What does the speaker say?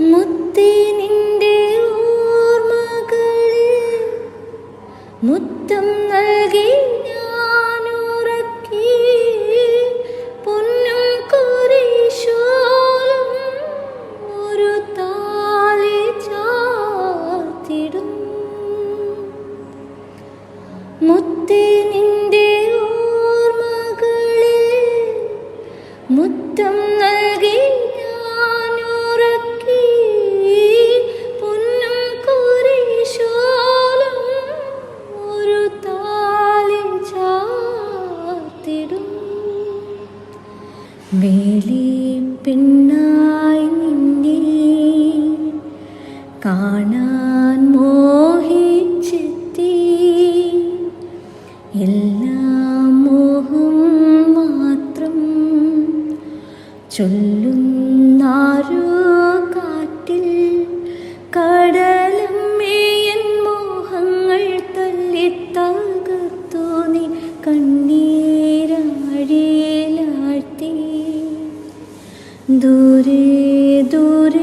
മുത്തേ നിന്റെ ഓർമ്മകളിൽ മുത്തം നൽകി ഞാനുറക്കി. പൊന്നും നിന്റെ ഓർമ്മകളിൽ മുത്തം വേലി പെണ്ണായി നിന്നെ കാണാൻ മോഹിച്ചെത്തി. എല്ലാം മോഹം മാത്രം ചൊല്ലുന്നാരോ കാറ്റിൽ കടലും দূরে দূরে